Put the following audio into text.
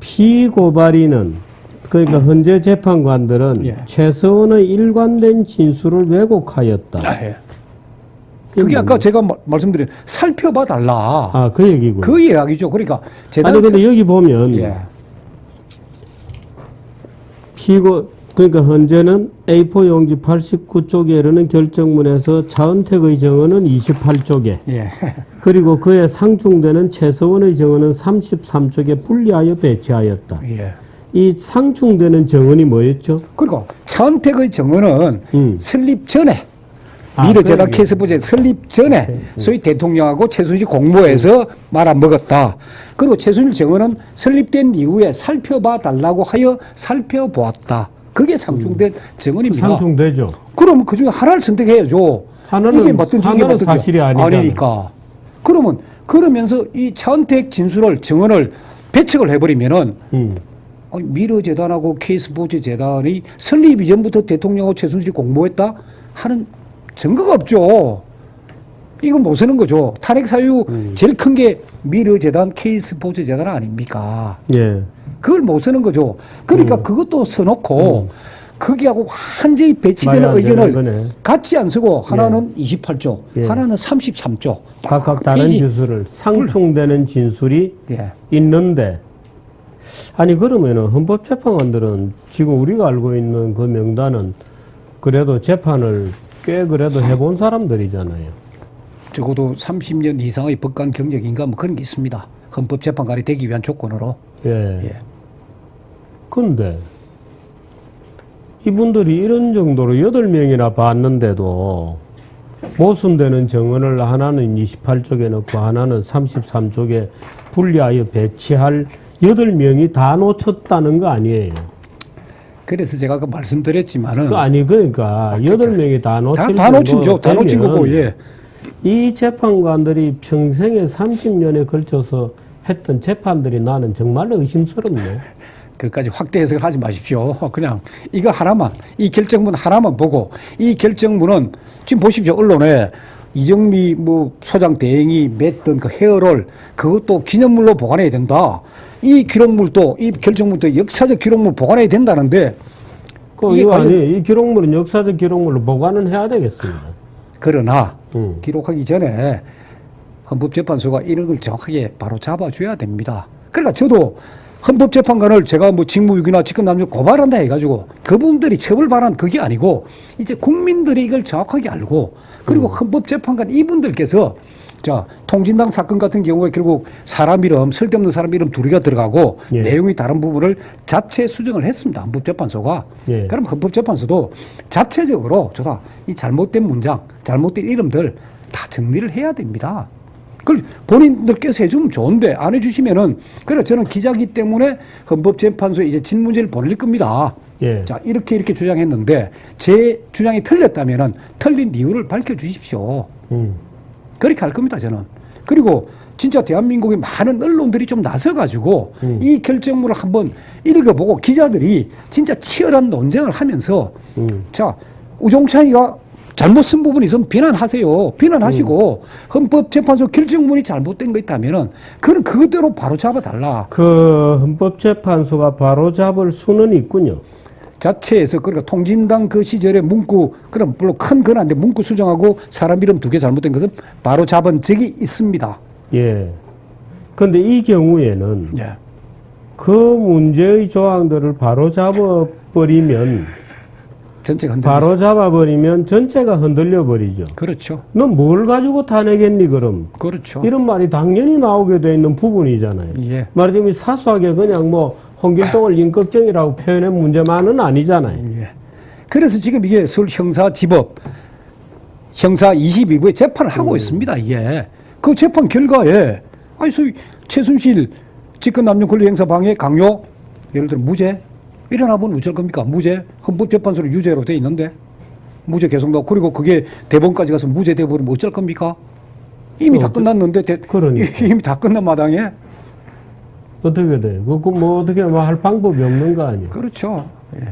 피고발인은 그러니까 현재 재판관들은 예. 최서원의 일관된 진술을 왜곡하였다. 아, 예. 그게 아까 제가 마- 말씀드린 살펴봐 달라. 아, 그 얘기고. 그 이야기죠. 그러니까 재단 아니 근데 여기 보면 예. 피고 그러니까 현재는 A4 용지 89쪽에 이르는 결정문에서 차은택의 정언은 28쪽에 예. 그리고 그에 상충되는 최서원의 정언은 33쪽에 분리하여 배치하였다. 예. 이 상충되는 정언이 뭐였죠? 그리고 차은택의 정언은 음. 설립 전에 아, 재단 그 케이스 부제 설립 전에 네, 소위 대통령하고 최순실 공모해서 말아먹었다. 그리고 최순실 정언은 설립된 이후에 살펴봐 달라고 하여 살펴보았다. 그게 상충된 정언입니다. 상충되죠. 그럼 그 중에 하나를 선택해야죠. 하나는- 이게 맞든지 이게 맞든지 사실이 아니잖아. 아니니까. 그러면 그러면서 이 차은택 진술을 정언을 배척을 해버리면은 음. 아니, 미르 재단하고 케이스포츠 재단이 설립 이전부터 대통령하고 최순실이 공모했다 하는 증거가 없죠. 이건 못 쓰는 거죠. 탄핵 사유 음. 제일 큰 게 미르 재단, 케이스포츠 재단 아닙니까? 예. 그걸 못 쓰는 거죠. 그러니까 음. 그것도 써놓고 거기하고 완전히 배치되는 의견을 거네. 같이 안 쓰고 하나는 28조, 예. 하나는 33조. 각각 다른. 진술을 상충되는 진술이 예. 있는데 아니 그러면은 헌법재판관들은 지금 우리가 알고 있는 그 명단은 그래도 재판을 꽤 그래도 해본 사람들이잖아요. 적어도 30년 이상의 법관 경력인가 뭐 그런 게 있습니다. 헌법재판관이 되기 위한 조건으로. 예. 예. 근데 이분들이 이런 정도로 여덟 명이나 봤는데도 모순되는 정언을 하나는 28쪽에 넣고 하나는 33쪽에 분리하여 배치할 여덟 명이 다 놓쳤다는 거 아니에요. 그래서 제가 그 말씀드렸지만은 그 아니 그러니까 여덟 명이 다 놓칠 다, 다 놓친 정도 죠. 다 놓친 거고 예. 이 재판관들이 평생에 30년에 걸쳐서 했던 재판들이 나는 정말로 의심스럽네. 그까지 확대 해석을 하지 마십시오. 그냥 이거 하나만 이 결정문 하나만 보고 이 결정문은 지금 보십시오 언론에 이정미 뭐 소장 대행이 맺던 그 헤어롤 그것도 기념물로 보관해야 된다. 이 기록물도 이 결정문도 역사적 기록물 보관해야 된다는데 그 이게 관련- 아니 이 기록물은 역사적 기록물로 보관은 해야 되겠습니다. 그러나 음. 기록하기 전에 헌법재판소가 이런 걸 정확하게 바로 잡아줘야 됩니다. 그러니까 저도 헌법재판관을 제가 뭐 직무유기나 직권남용 고발한다 해가지고 그분들이 처벌받은 그게 아니고 이제 국민들이 이걸 정확하게 알고 그리고 음. 헌법재판관 이분들께서 자 통진당 사건 같은 경우에 결국 사람 이름 쓸데없는 사람 이름 둘이가 들어가고 예. 내용이 다른 부분을 자체 수정을 했습니다 헌법재판소가 예. 그럼 헌법재판소도 자체적으로 저다 이 잘못된 문장, 잘못된 이름들 다 정리를 해야 됩니다. 그걸 본인들께서 해주면 좋은데 안 해주시면은 그래 저는 기자기 때문에 헌법재판소에 이제 질문지를 보낼 겁니다. 예. 자 이렇게 이렇게 주장했는데 제 주장이 틀렸다면은 틀린 이유를 밝혀주십시오. 음. 그렇게 할 겁니다, 저는. 그리고 진짜 대한민국의 많은 언론들이 좀 나서가지고 음. 이 결정문을 한번 읽어보고 기자들이 진짜 치열한 논쟁을 하면서 음. 자, 우종찬이가 잘못 쓴 부분이 있으면 비난하세요. 비난하시고 헌법재판소 결정문이 잘못된 거 있다면은 그는 그대로 바로 잡아달라. 그 헌법재판소가 바로 잡을 수는 있군요. 자체에서 그러니까 통진당 그 시절에 문구 그럼 물론 큰 건 아닌데 문구 수정하고 사람 이름 두 개 잘못된 것은 바로 잡은 적이 있습니다. 예. 근데 이 경우에는 예. 그 문제의 조항들을 바로 잡아버리면 전체가 흔들려. 바로 잡아버리면 전체가 흔들려 버리죠. 그렇죠. 넌 뭘 가지고 타내겠니 그럼? 그렇죠. 이런 말이 당연히 나오게 돼 있는 부분이잖아요. 예. 말하자면 사소하게 그냥 뭐 홍길동을 인격적이라고 표현한 문제만은 아니잖아요. 예. 그래서 지금 이게 서울 형사지법 형사 22부에 재판을 하고 있습니다. 이게 그 재판 결과에 아니 소위 최순실 직권 남용 권리 행사 방해 강요 예를 들어 무죄 일어나 보면 어쩔 겁니까? 무죄 헌법재판소로 유죄로 돼 있는데 무죄 계속 나고 그리고 그게 대법원까지 가서 무죄 돼 버리면 어쩔 겁니까? 이미 다 어, 끝났는데 대, 그러니까. 이미 다 끝난 마당에 어떻게 돼? 그뭐 어떻게 뭐 할 방법이 없는 거 아니에요? 그렇죠. 예.